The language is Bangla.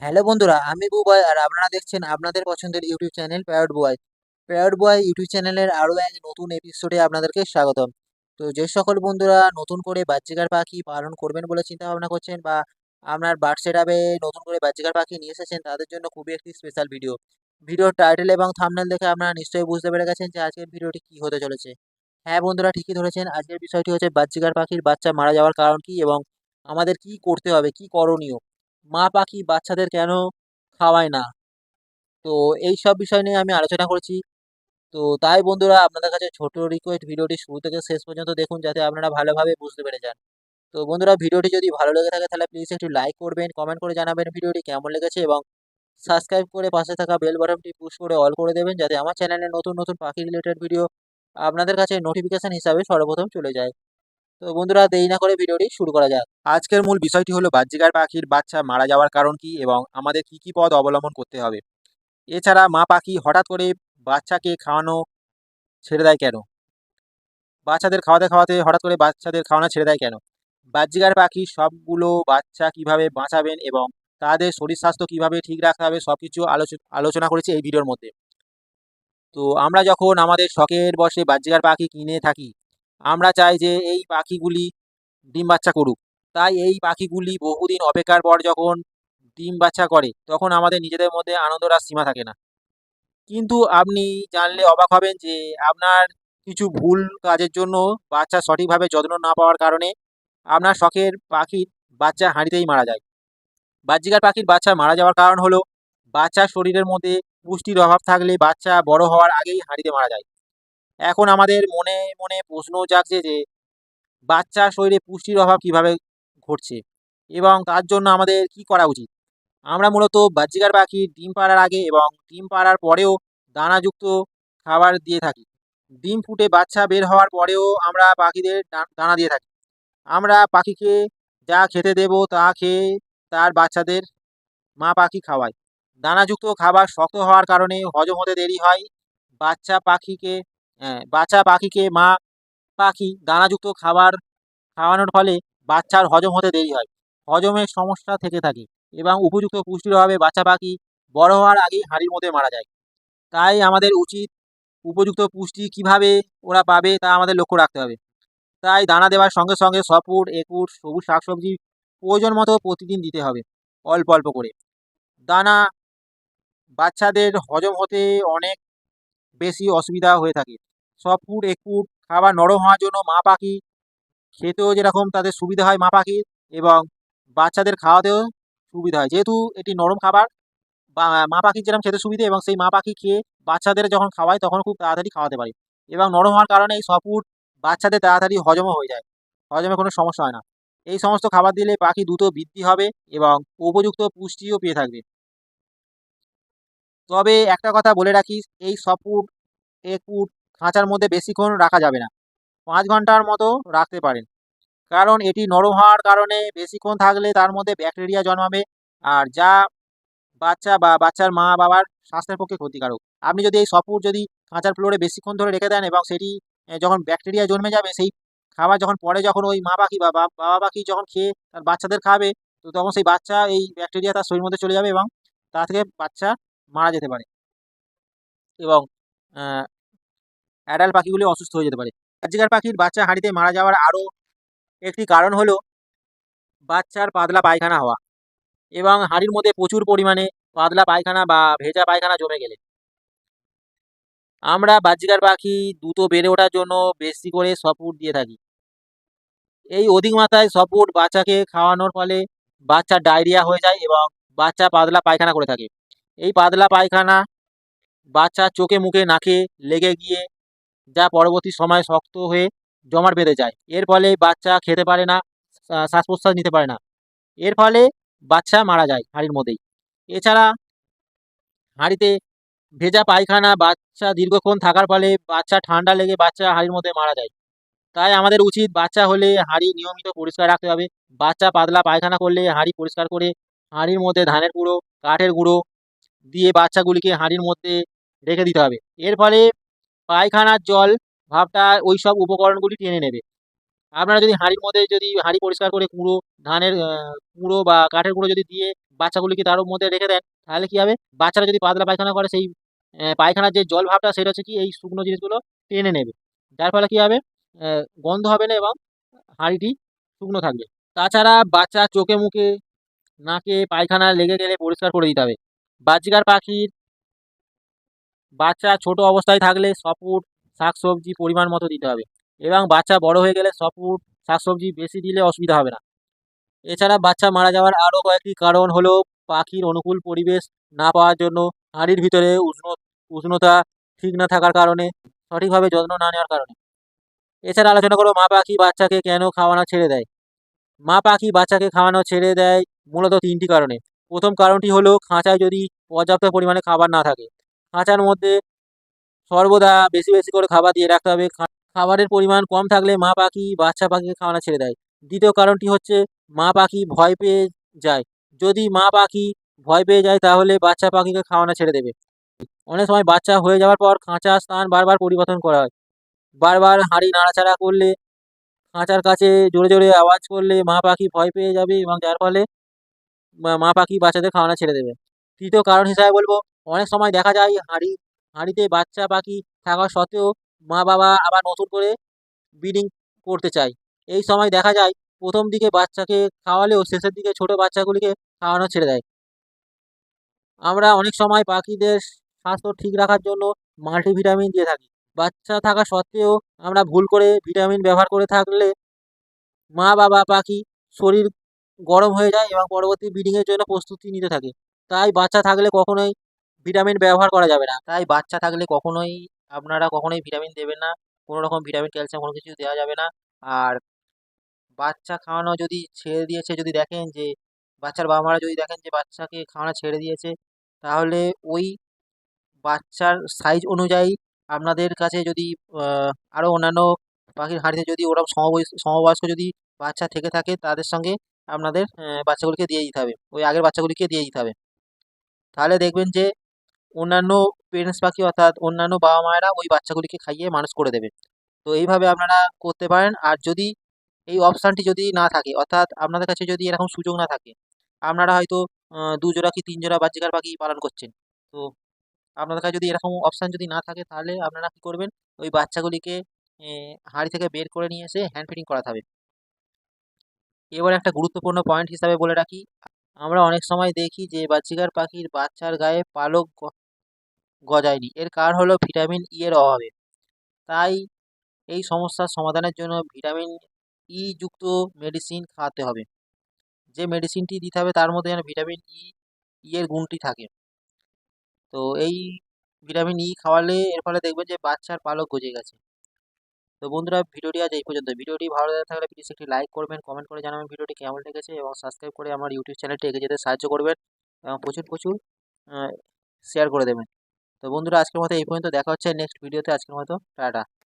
হ্যালো বন্ধুরা, আমি বুবয় আর আপনারা দেখছেন আপনাদের পছন্দের YouTube channel parrot boy. Parrot boy YouTube চ্যানেলের আরও এক নতুন এপিসোডে আপনাদেরকে স্বাগতম। তো যে সকল বন্ধুরা নতুন করে বাচ্চিকার পাখি পালন করবেন বলে চিন্তা ভাবনা করছেন বা আপনার বার্ড সেট নতুন করে বাচ্চিকার পাখি নিয়ে এসেছেন, তাদের জন্য খুবই একটি স্পেশাল ভিডিও ভিডিওর টাইটেল এবং থামনেল দেখে আপনারা নিশ্চয়ই বুঝতে পেরে গেছেন যে আজকের ভিডিওটি কী হতে চলেছে। হ্যাঁ বন্ধুরা, ঠিকই ধরেছেন, আজকের বিষয়টি হচ্ছে বাচ্চিকার পাখির বাচ্চা মারা যাওয়ার কারণ কি এবং আমাদের কি করতে হবে, কি করণীয়? মা পাখি বাচ্চাদের কেন খাওয়ায় না? তো এই সব বিষয় নিয়ে আমি আলোচনা করেছি। তো তাই বন্ধুরা, আপনাদের কাছে ছোট রিকোয়েস্ট ভিডিওটি শুরু থেকে শেষ পর্যন্ত দেখুন যাতে আপনারা ভালোভাবে বুঝতে পেরে যান। তো বন্ধুরা, ভিডিওটি যদি ভালো লেগে থাকে তাহলে প্লিজ একটু লাইক করবেন কমেন্ট করে জানাবেন ভিডিওটি কেমন লেগেছে এবং সাবস্ক্রাইব করে পাশে থাকা বেল বাটনটি পুশ করে অল করে দেবেন যাতে আমার চ্যানেলে নতুন নতুন পাখি রিলেটেড ভিডিও আপনাদের কাছে নোটিফিকেশন হিসাবে সর্বপ্রথম চলে যায়। তো বন্ধুরা দেরি না করে ভিডিওটি শুরু করা যাক। আজকের মূল বিষয়টি হলো বাহ্যিকার পাখির বাচ্চা মারা যাওয়ার কারণ কি এবং আমাদের কি কি পথ অবলম্বন করতে হবে। এছাড়া মা পাখি হঠাৎ করে বাচ্চাকে খাওয়ানো ছেড়ে দেয় কেন? বাচ্চাদের খাওয়াতে খাওয়াতে হঠাৎ করে বাচ্চাদের খাওয়ানো ছেড়ে দেয় কেন? বাহ্যিকার পাখি সবগুলো বাচ্চা কীভাবে বাঁচাবেন এবং তাদের শরীর স্বাস্থ্য কীভাবে ঠিক রাখতে হবে সব কিছু আলোচনা করেছি এই ভিডিওর মধ্যে। তো আমরা যখন আমাদের শখের বসে বাহ্যিকার পাখি কিনে থাকি আমরা চাই যে এই পাখিগুলি ডিম বাচ্চা করুক। তাই এই পাখিগুলি বহুদিন অপেক্ষার পর যখন ডিম বাচ্চা করে, তখন আমাদের নিজেদের মধ্যে আনন্দর আর সীমা থাকে না। কিন্তু আপনি জানলে অবাক হবেন যে আপনার কিছু ভুল কাজের জন্য বাচ্চা সঠিকভাবে যত্ন না পাওয়ার কারণে আপনার শখের পাখির বাচ্চা হাঁড়িতেই মারা যায়। বাহ্যিকার পাখির বাচ্চা মারা যাওয়ার কারণ হলো, বাচ্চার শরীরের মধ্যে পুষ্টির অভাব থাকলে বাচ্চা বড় হওয়ার আগেই হাঁড়িতে মারা যায়। এখন আমাদের মনে মনে প্রশ্ন জাগছে যে, বাচ্চার শরীরে পুষ্টির অভাব কীভাবে ঘটছে? এবং তার জন্য আমাদের কি করা উচিত? আমরা মূলত বাহ্যিকার পাখি, ডিম পাড়ার আগে এবং ডিম পাড়ার পরেও দানাযুক্ত খাবার দিয়ে থাকি। ডিম ফুটে বাচ্চা বের হওয়ার পরেও আমরা পাখিদের দানা দিয়ে থাকি। আমরা পাখিকে যা খেতে দেব তা খেয়ে তার বাচ্চাদের মা পাখি খাওয়ায় দানাযুক্ত খাবার শক্ত হওয়ার কারণে হজম হতে দেরি হয়। বাচ্চা পাখিকে বাচ্চা পাখিকে মা, পাখি, দানাযুক্ত খাবার খাওয়ানোর ফলে বাচ্চার হজম হতে দেরি হয়। হজমের সমস্যা থেকে থাকে এবং উপযুক্ত পুষ্টির অভাবে বাচ্চা পাখি বড় হওয়ার আগেই হাঁড়ির মধ্যে মারা যায়। তাই আমাদের উচিত উপযুক্ত পুষ্টি কীভাবে ওরা পাবে তা আমাদের লক্ষ্য রাখতে হবে। তাই দানা দেওয়ার সঙ্গে সঙ্গে সপুট একুট সবুজ শাকসবজি প্রয়োজন মতো প্রতিদিন দিতে হবে, অল্প অল্প করে। দানা বাচ্চাদের হজম হতে অনেক বেশি অসুবিধা হয়ে থাকে। সব ফুড এক ফুট খাবার নরম হওয়ার জন্য মা পাখি খেতেও যেরকম তাদের সুবিধা হয় মা পাখির এবং বাচ্চাদের খাওয়াতেও সুবিধা হয়। যেহেতু এটি নরম খাবার মা পাখির যেরকম খেতে সুবিধে এবং সেই মা পাখি খেয়ে বাচ্চাদের যখন খাওয়ায় তখন খুব তাড়াতাড়ি খাওয়াতে পারে এবং নরম হওয়ার কারণে এই সব ফুড বাচ্চাদের তাড়াতাড়ি হজমও হয়ে যায়, হজমে কোনো সমস্যা হয় না। এই সমস্ত খাবার দিলে পাখি দ্রুত বৃদ্ধি হবে এবং উপযুক্ত পুষ্টিও পেয়ে থাকবে। তবে একটা কথা বলে রাখি, এই সব ফুড এক ফুড খাঁচার মধ্যে বেশিক্ষণ রাখা যাবে না। পাঁচ ঘণ্টার মতো রাখতে পারেন। কারণ এটি নরম হওয়ার কারণে বেশিক্ষণ থাকলে তার মধ্যে ব্যাকটেরিয়া জন্মাবে আর যা বাচ্চা বা বাচ্চার মা বাবার স্বাস্থ্যের পক্ষে ক্ষতিকারক। আপনি যদি এই সপুর যদি কাঁচার ফ্লোরে বেশিক্ষণ ধরে রেখে দেন এবং সেটি যখন ব্যাকটেরিয়া জন্মে যাবে, সেই খাবার যখন পরে যখন ওই মা পাখি বা বাবা পাখি যখন খেয়ে তার বাচ্চাদের খাবে, তো তখন সেই বাচ্চা, এই ব্যাকটেরিয়া তার শরীর মধ্যে চলে যাবে এবং তা থেকে বাচ্চা মারা যেতে পারে। এবং অ্যাডাল্ট পাখিগুলি অসুস্থ হয়ে যেতে পারে। বাহ্যিকার পাখির বাচ্চা হাঁড়িতে মারা যাওয়ার আরও একটি কারণ হলো বাচ্চার পাতলা পায়খানা হওয়া এবং হাঁড়ির মধ্যে প্রচুর পরিমাণে পাতলা পায়খানা বা ভেজা পায়খানা জমে গেলে। আমরা বাহ্যিকার পাখি দ্রুত বেড়ে ওঠার জন্য বেশি করে সপুট দিয়ে থাকি। এই অধিক মাত্রায় সপুট বাচ্চাকে খাওয়ানোর ফলে বাচ্চার ডায়রিয়া হয়ে যায় এবং বাচ্চা পাতলা পায়খানা করে থাকে। এই পাতলা পায়খানা বাচ্চা চোখে, মুখে, নাকে লেগে গিয়ে যা পরবর্তী সময় শক্ত হয়ে জমাট বেঁধে যায়। এর ফলে বাচ্চা খেতে পারে না শ্বাস প্রশ্বাস নিতে পারে না। এর ফলে বাচ্চা মারা যায় হাঁড়ির মধ্যেই। এছাড়া হাঁড়িতে ভেজা পায়খানা বাচ্চা দীর্ঘক্ষণ থাকার ফলে বাচ্চা ঠান্ডা লেগে বাচ্চা হাঁড়ির মধ্যে মারা যায়। তাই আমাদের উচিত বাচ্চা হলে হাঁড়ি নিয়মিত পরিষ্কার রাখতে হবে। বাচ্চা পাতলা পায়খানা করলে হাঁড়ি পরিষ্কার করে হাঁড়ির মধ্যে ধানের গুঁড়ো, কাঠের গুঁড়ো দিয়ে বাচ্চাগুলিকে হাঁড়ির মধ্যে রেখে দিতে হবে। এর ফলে পায়খানার জল ভাবটা ওই সব উপকরণগুলি টেনে নেবে। আপনারা যদি হাঁড়ির মধ্যে যদি হাঁড়ি পরিষ্কার করে কুঁড়ো, ধানের কুঁড়ো বা কাঠের কুঁড়ো যদি দিয়ে বাচ্চাগুলিকে তার মধ্যে রেখে দেন, তাহলে কী হবে? বাচ্চারা যদি পাতলা পায়খানা করে, সেই পায়খানার যে জল ভাবটা সেটা হচ্ছে কি এই শুকনো জিনিসগুলো টেনে নেবে। যার ফলে কী হবে? গন্ধ হবে না এবং হাঁড়িটি শুকনো থাকবে। তাছাড়া বাচ্চা চোখে মুখে নাকে পায়খানা লেগে গেলে পরিষ্কার করে দিতে হবে। বাজিকার পাখির বাচ্চা ছোট অবস্থায় থাকলে সপুট শাকসবজি পরিমাণ মতো দিতে হবে এবং বাচ্চা বড় হয়ে গেলে সপুট শাকসবজি বেশি দিলে অসুবিধা হবে না। এছাড়া বাচ্চা মারা যাওয়ার আরও কয়েকটি কারণ হলো পাখির অনুকূল পরিবেশ না পাওয়ার জন্য হাঁড়ির ভিতরে উষ্ণ, উষ্ণতা ঠিক না থাকার কারণে সঠিকভাবে যত্ন না নেওয়ার কারণে। এছাড়া আলোচনা করো মা পাখি বাচ্চাকে কেন খাওয়ানো ছেড়ে দেয়। মা পাখি বাচ্চাকে খাওয়ানো ছেড়ে দেয় মূলত তিনটি কারণে। প্রথম কারণটি হলো খাঁচায় যদি পর্যাপ্ত পরিমাণে খাবার না থাকে। খাঁচার মধ্যে সর্বদা বেশি বেশি করে খাবার দিয়ে রাখতে হবে। খাবারের পরিমাণ কম থাকলে মা পাখি, বাচ্চা পাখিকে খাওয়ানো ছেড়ে দেয়। দ্বিতীয় কারণটি হচ্ছে মা পাখি ভয় পেয়ে যায়। যদি মা পাখি ভয় পেয়ে যায়, তাহলে বাচ্চা পাখিকে খাওয়ানো ছেড়ে দেবে। অনেক সময় বাচ্চা হয়ে যাওয়ার পর খাঁচা স্থান বারবার পরিবর্তন করা হয়। বারবার হাঁড়ি নাড়াচাড়া করলে খাঁচার কাছে জোরে জোরে আওয়াজ করলে মা পাখি ভয় পেয়ে যাবে এবং যার ফলে মা পাখি বাচ্চাদের খাওয়ানো ছেড়ে দেবে। তৃতীয় কারণ হিসাবে বলব অনেক সময় দেখা যায় হাঁড়ি, হাঁড়িতে বাচ্চা, পাখি থাকা সত্ত্বেও মা বাবা আবার নতুন করে ব্রিডিং করতে চায়। এই সময় দেখা যায় প্রথম দিকে বাচ্চাকে খাওয়ালেও শেষের দিকে ছোট বাচ্চাগুলিকে খাওয়ানো ছেড়ে দেয়। আমরা অনেক সময় পাখিদের স্বাস্থ্য ঠিক রাখার জন্য মাল্টিভিটামিন দিয়ে থাকি। বাচ্চা থাকা সত্ত্বেও আমরা ভুল করে ভিটামিন ব্যবহার করে থাকলে মা বাবা পাখি শরীর গরম হয়ে যায় এবং পরবর্তী ব্রিডিংয়ের জন্য প্রস্তুতি নিতে থাকে। তাই বাচ্চা থাকলে কখনোই ভিটামিন ব্যবহার করা যাবে না। তাই বাচ্চা থাকলে কখনোই আপনারা কখনোই ভিটামিন দেবেন না। কোনো রকম ভিটামিন ক্যালসিয়াম কোনো কিছু দেওয়া যাবে না। আর বাচ্চা খাওয়ানো যদি ছেড়ে দিয়েছে, যদি দেখেন যে বাচ্চার বাবা মারা যদি দেখেন যে বাচ্চাকে খাওয়ানো ছেড়ে দিয়েছে, তাহলে ওই বাচ্চার সাইজ অনুযায়ী আপনাদের কাছে যদি আরও অন্যান্য পাখির হাঁড়িতে যদি ওরকম সমবয়স, সমবয়স্ক যদি বাচ্চা থেকে থাকে, তাদের সঙ্গে আপনাদের বাচ্চাগুলিকে দিয়ে দিতে হবে। ওই আগের বাচ্চাগুলিকে দিয়ে দিতে হবে। তাহলে দেখবেন যে অন্যান্য পেরেন্টস পাখি অর্থাৎ অন্যান্য বাবা মায়েরা ওই বাচ্চাগুলিকে খাইয়ে মানুষ করে দেবে। তো এইভাবে আপনারা করতে পারেন। আর যদি এই অপশানটি যদি না থাকে অর্থাৎ আপনাদের কাছে যদি এরকম সুযোগ না থাকে আপনারা হয়তো আহ, দু জোড়া কি তিন জোড়া বাচ্চাকার পাখি পালন করছেন। তো আপনাদের কাছে যদি এরকম অপশান যদি না থাকে তাহলে আপনারা কী করবেন? ওই বাচ্চাগুলিকে হাঁড়ি থেকে বের করে নিয়ে এসে হ্যান্ড ফিডিং করাতে হবে। এবার একটা গুরুত্বপূর্ণ পয়েন্ট হিসাবে বলে রাখি। আমরা অনেক সময় দেখি যে বাচ্চিকার পাখির বাচ্চার গায়ে পালক গজায়নি। এর কারণ হলো ভিটামিন ই এর অভাবে। তাই এই সমস্যার সমাধানের জন্য ভিটামিন ই যুক্ত মেডিসিন খাওয়াতে হবে। যে মেডিসিনটি দিতে হবে, তার মধ্যে যেন ভিটামিন ই ই এর গুণটি থাকে। তো এই ভিটামিন ই খাওয়ালে এর ফলে দেখবেন যে বাচ্চার পালক গজে গেছে। তো বন্ধুরা, ভিডিওটি আজ এই পর্যন্ত। ভিডিওটি ভালো লেগে থাকলে প্লিজ একটি লাইক করবেন কমেন্ট করে জানাবেন ভিডিওটি কেমন লেগেছে এবং সাবস্ক্রাইব করে আমার ইউটিউব চ্যানেলটি এগিয়ে যেতে সাহায্য করবেন এবং প্রচুর প্রচুর শেয়ার করে দেবেন। তো বন্ধুরা আজকের মতো এই পর্যন্ত। দেখা হচ্ছে নেক্সট ভিডিওতে আজকের মতো টাটা।